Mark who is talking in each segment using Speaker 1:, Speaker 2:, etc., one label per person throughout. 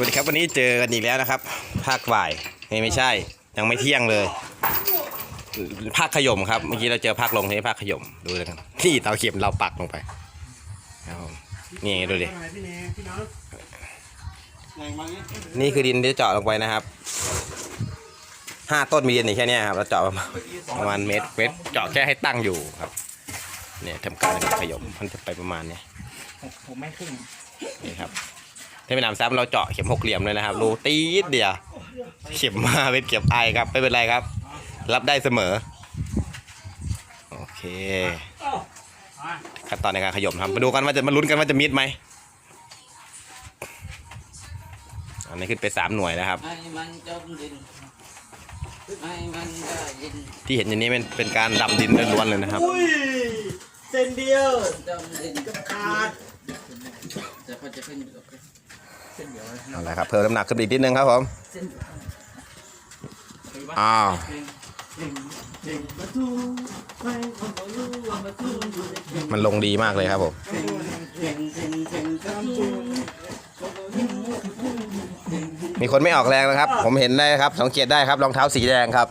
Speaker 1: วัสดีครับวันนี้เจอกันอีกแล้วนะครับ ภาคบ่ายไม่ไม่ใช่ ยังไม่เที่ยงเลย ภาคขยมครับเมื่อกี้เราเจอภาคลงที่ภาคขยมดูเลยครับนี่เตาเข็มเราปักลงไปครับผมนี่ดูดิ
Speaker 2: พี่เนพี่น้องแรงมางี้
Speaker 1: นี่คือดินที่เจาะลงไปนะครับห้าต้นมีดินอยู่แค่เนี้ยครับเราเจาะประมาณประมาณเมตรเมตรเจาะแค่ให้ตั้งอยู่ครับ เนี่ยทำการขยมมันจะไปประมาณเนี้ย
Speaker 2: ผมไม่ขึ้น
Speaker 1: นี่ครับ ที่เป็นน้ำซ้ำเราเจาะเข็มหกเหลี่ยมเลยนะครับรูตีดเดียวเข็มมาเป็นเข็มไอครับไม่เป็นไรครับ รับได้เสมอ โอเคขั้นตอนในการขยมครับมาดูกันว่าจะมาลุ้นกันว่าจะมิดไหมอันนี้ขึ้นไปสามหน่วยนะครับที่เห็นอย่างนี้เป็นเป็นการดำดินล้วนๆเลยนะครับ
Speaker 2: อุ้ยเส้นเดียว
Speaker 3: จมดิน
Speaker 2: ขาด
Speaker 1: เอาละครับเพิ่มน้ำหนักขึ้นอีกนิดนึงครับผมอ้าวมันลงดีมากเลยครับผมมีคนไม่ออกแรงนะครับ ผมเห็นได้ครับ สังเกตได้ครับรองเท้าสีแดงครับ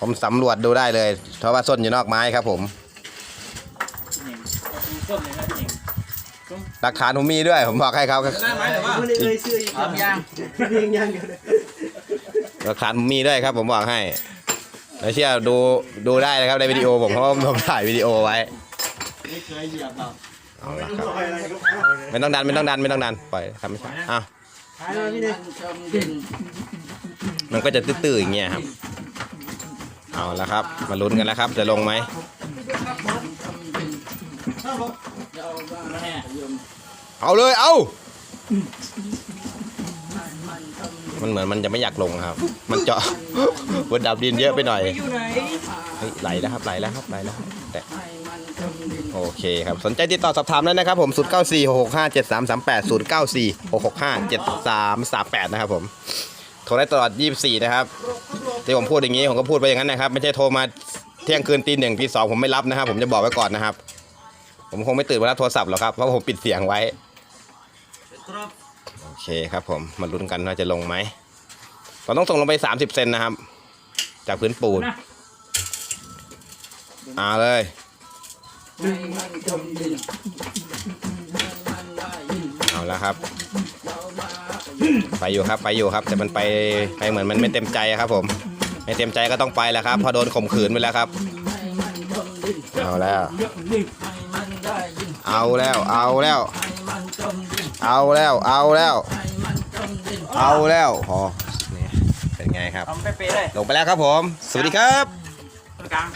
Speaker 1: ผมสำรวจดูได้เลย เพราะว่าส้นอยู่นอกไม้ครับผม
Speaker 2: ต้นเลยนะพี่เอง
Speaker 1: หลักฐานผมมีด้วย ผมบอกให้เขา
Speaker 2: ได้ไหมแต่ว่าไม่ได้เลยเสื้ออีก
Speaker 3: พร้อมยัง
Speaker 2: เพียงยังกัน
Speaker 1: หลักฐานผมมีด้วยครับผมบอกให้แล้วเชื่อดูดูได้นะครับในวิดีโอผมเพราะว่าผมถ่ายวิดีโอไว้
Speaker 2: ไม่เคยเหยียบเรา
Speaker 1: เอาละครับ
Speaker 2: ลอยอะไรก็เอาเลย
Speaker 1: ไม่ต้องดันไม่ต้องดันไม่ต้องดันปล่อยทำไม่ใช่อ้าว
Speaker 2: หาย
Speaker 3: ให้
Speaker 2: มาพี่เน
Speaker 3: มันจมดิน
Speaker 1: มันก็จะตื้อๆอย่างเงี้ยครับเอาละครับ มาลุ้นกันแล้วครับ จะลงไหม
Speaker 3: จมดิน เอา
Speaker 1: เลยเอา
Speaker 3: มัน
Speaker 1: เหมือนมันจะไม่อยากลงครับ มันเจาะ บนดับดินเยอะไปหน่อย
Speaker 2: ไหน
Speaker 1: เฮ้ยไหลแล้วครับไหลแล้วครับไหลแล้วครับแต่โอเคครับ สนใจติดต่อสอบถามได้นะครับผม 0 9 4 6 6 5 7 3 3 8 0 9 4 6 6 5 7 3 3 8 นะครับผม โทรได้ตลอด 24 นะครับ ที่ผมพูดอย่างนี้ ผมก็พูดไปอย่างนั้นนะครับ ไม่ใช่โทรมาเที่ยงคืนตีหนึ่งตีสองผมไม่รับนะครับ ผมจะบอกไว้ก่อนนะครับ ผมคงไม่ตื่นมารับโทรศัพท์หรอกครับ เพราะผมปิดเสียงไว้ โอเคครับผม มาลุ้นกันว่าจะลงไหมเราต้องส่งลงไป 30 เซนนะครับ จากพื้นปูนเอาเลยเอาละครับ ไปอยู่ครับไปอยู่ครับแต่มันไปไปเหมือนมันไม่เต็มใจครับ ผม ไม่เต็มใจก็ต้องไปแล้วครับเพอโดนข่มขืนไปแล้วครับ เอาแล้ว เอาแล้ว เอาแล้ว
Speaker 3: ให้มันจมดิน
Speaker 1: เอาแล้ว เอาแล้ว
Speaker 3: ให้มันจมดิน
Speaker 1: เอาแล้วพอนี่เป็นไงครับ
Speaker 2: ทำเป๊ะๆเลย
Speaker 1: ลงไปแล้วครับผม สวัสดีครับ
Speaker 2: ตรงกลาง